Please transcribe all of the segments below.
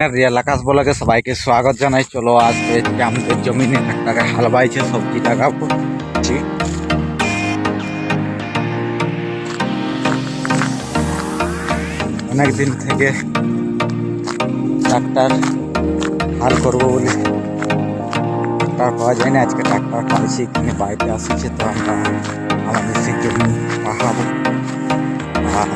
Real আকাশ বলাকে সবাইকে স্বাগত জানাই। চলো পেয়েছি আমাদের জমিনে ট্রাক্টরে হাল বাইছে সবজি জি। অনেক দিন থেকে ট্রাক্টর হাল করব বলে। ট্রাক্টর পাওয়া যায় না, আজকে ট্রাক্টর পাইছি, এখানে বাড়িতে আসছে, তো আমরা আমাদের সেই জমি আর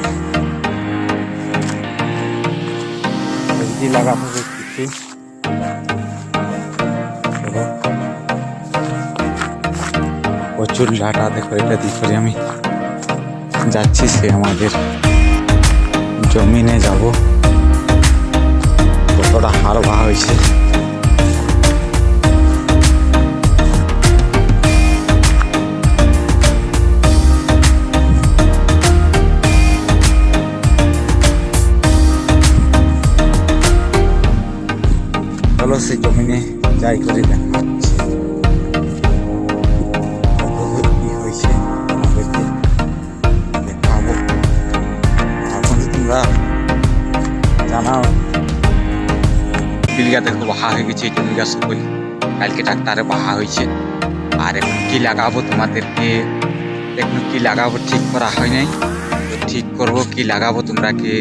সবজি লাগানো দেখতেছি। প্রচুর ডাটা, দেখো, এটা দিয়ে করে আমি যাচ্ছি, সে আমাদের জমিনে যাব। কতটা হার হয়েছে। চলো সে জমিনে যাই করে দেখাচ্ছি কতদূর কি তোমরা জানাও। বিলগা দেখো বাহা হয়ে গেছে এই জমিগা সকল কালকে ডাক্তারে বাহা হয়েছে। আর এখন কি লাগাবো তোমাদেরকে? এখন কি লাগাবো ঠিক করা হয় নাই। ঠিক করব, কি লাগাবো তোমরাকে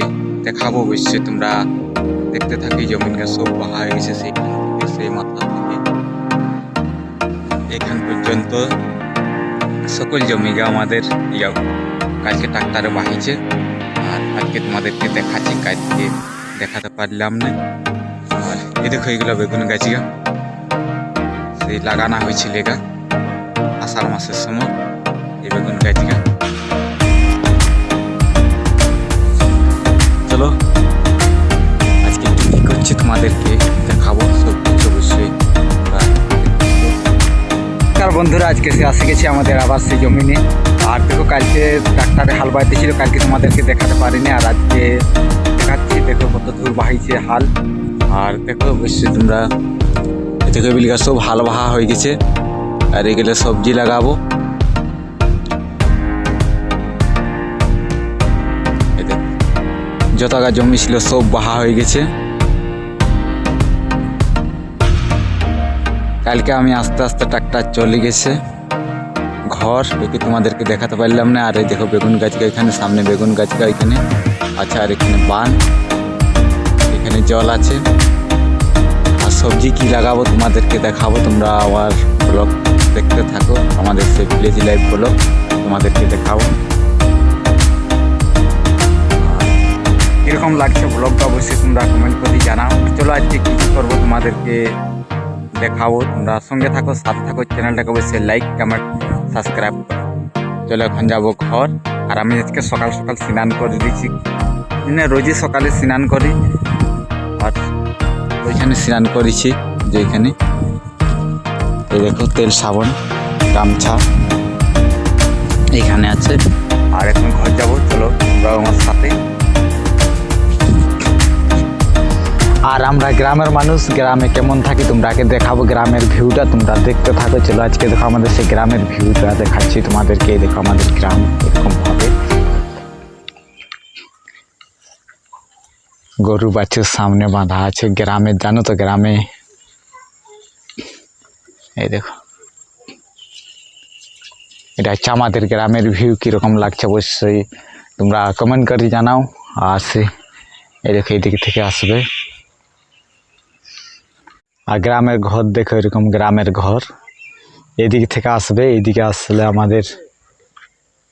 দেখাবো অবশ্যই তোমরা। দেখতে থাকি জমিনটা সব হয়ে গেছে সেইখান সেই মাথা থেকে। এখান পর্যন্ত সকল জমিগা আমাদের ইয়া, কালকে ট্রাক্টারে বাহিছে আর আজকে তোমাদেরকে দেখাচ্ছি, কালকে দেখাতে পারলাম না। আর এ দেখো, এগুলো বেগুন গাছিগা। সেই লাগানো হয়েছিল এগা আষাঢ় মাসের সময়, এই বেগুন গাছিগা। বন্ধুরা, আজকে আসে গেছি আমাদের আবার সেই জমিনে। আর দেখো, কালকে ডাক্তারে হাল বাইতে ছিল, কালকে তোমাদেরকে দেখাতে পারিনি, আর আজকে দেখাচ্ছি, দেখো কত দূর বাহিছে হাল। আর দেখো অবশ্যই তোমরা এদিকে বিলগা সব হাল বাহা হয়ে গেছে। আর এগুলো সবজি লাগাবো। যত গা জমি ছিল, সব বাহা হয়ে গেছে। কালকে আমি আস্তে আস্তে ট্রাক্টর চলে গেছে। ঘর একে তোমাদেরকে দেখাতে পারলাম না। আর এই দেখো বেগুন গাছটা এখানে, সামনে বেগুন গাছটা এখানে। আচ্ছা আর এখানে বান, এখানে জল আছে। আর সবজি কি লাগাবো তোমাদেরকে দেখাবো। তোমরা আবার ব্লগ দেখতে থাকো, আমাদের সেই ভিলেজ লাইফ ব্লগ তোমাদেরকে দেখাবো। কীরকম লাগছে ব্লগটা অবশ্যই তোমরা কমেন্ট করে জানাও। চলো আজকে কী করব তোমাদেরকে দেখাবো। তোমরা সঙ্গে থাকো, সাথে থাকো, চ্যানেলটাকে অবশ্যই লাইক কমেন্ট সাবস্ক্রাইব করো। চলো এখন যাব ঘর। আর আমি আজকে সকাল সকাল স্নান করে দিয়েছি। মানে রোজই সকালে স্নান করি। আর ওইখানে স্নান করেছি যে এখানে দেখো, তেল সাবন, গামছা এখানে আছে। আর এখন ঘর যাব। চলো তোমরাও আমার সাথে। আর আমরা গ্রামের মানুষ, গ্রামে কেমন থাকি তোমরাকে দেখাবো গ্রামের ভিউটা তোমরা দেখতে থাকো। চলো আজকে দেখো আমাদের সেই গ্রামের ভিউটা দেখাচ্ছি তোমাদেরকে দেখো আমাদের গ্রাম এরকম হবে। গরু বাছুর সামনে বাঁধা আছে, গ্রামে, জানো তো গ্রামে? এই দেখো। এটা হচ্ছে আমাদের গ্রামের ভিউ কীরকম লাগছে অবশ্যই তোমরা কমেন্ট করে জানাও। আর সে, এই দেখো এইদিক থেকে আসবে। আর গ্রামের ঘর দেখো, এরকম গ্রামের ঘর। এদিক থেকে আসবে এইদিকে আসলে আমাদের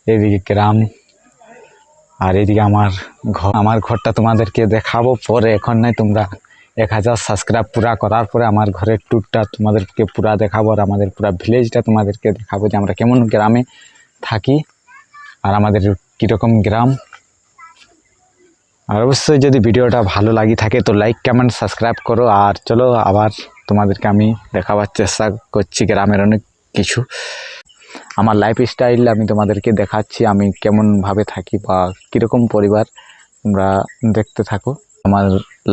এদিকে গ্রাম আর এদিকে আমার ঘর। আমার ঘরটা তোমাদেরকে দেখাবো পরে, এখন নাই তোমরা এক হাজার সাবস্ক্রাইব পুরা করার পরে আমার ঘরের ট্যুরটা তোমাদেরকে পুরা দেখাবো আর আমাদের পুরা ভিলেজটা তোমাদেরকে দেখাবো যে আমরা কেমন গ্রামে থাকি আর আমাদের কীরকম গ্রাম। আর অবশ্যই যদি ভিডিওটা ভালো লাগি থাকে তো লাইক কমেন্ট সাবস্ক্রাইব করো। আর চলো, আবার তোমাদেরকে আমি দেখাবার চেষ্টা করছি গ্রামের অনেক কিছু। আমার লাইফ স্টাইল আমি তোমাদেরকে দেখাচ্ছি, আমি কেমনভাবে থাকি বা কীরকম পরিবার তোমরা দেখতে থাকো। আমার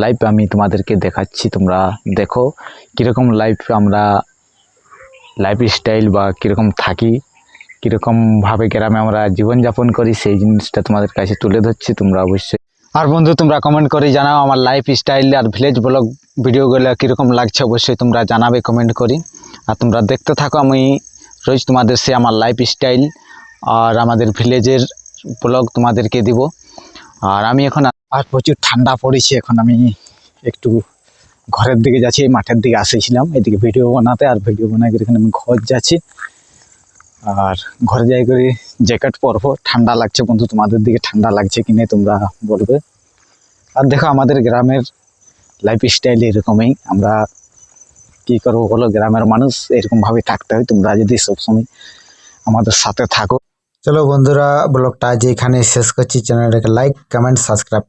লাইফ আমি তোমাদেরকে দেখাচ্ছি, তোমরা দেখো কীরকম লাইফ আমরা লাইফ স্টাইল বা কীরকম থাকি কীরকমভাবে গ্রামে আমরা জীবনযাপন করি, সেই জিনিসটা তোমাদের কাছে তুলে ধরছি, তোমরা অবশ্যই আর বন্ধু, তোমরা কমেন্ট করে জানাও আমার লাইফ স্টাইল আর ভিলেজ ব্লগ ভিডিওগুলো কীরকম লাগছে, অবশ্যই তোমরা জানাবে কমেন্ট করি। আর তোমরা দেখতে থাকো, আমি রোজ তোমাদের সে আমার লাইফ স্টাইল আর আমাদের ভিলেজের ব্লগ তোমাদেরকে দিব। আর আমি এখন আর প্রচুর ঠান্ডা পড়েছে, এখন আমি একটু ঘরের দিকে যাচ্ছি, এই মাঠের দিকে আসেছিলাম, এদিকে ভিডিও বানাতে, আর ভিডিও বানাই করে এখানে আমি ঘর যাচ্ছি। আর ঘরে যাই করে জ্যাকেট পরবো। ঠান্ডা লাগছে বন্ধু, তোমাদের দিকে ঠান্ডা লাগছে কিনে তোমরা বলবে। আর দেখো, আমাদের গ্রামের লাইফ স্টাইল এরকমই। আমরা কি করব বলো, গ্রামের মানুষ এরকমভাবে থাকতে হয়। তোমরা যদি সবসময় আমাদের সাথে থাকো। চলো বন্ধুরা, ব্লগটা আজ এখানে শেষ করছি। চ্যানেলটাকে লাইক কমেন্ট সাবস্ক্রাইব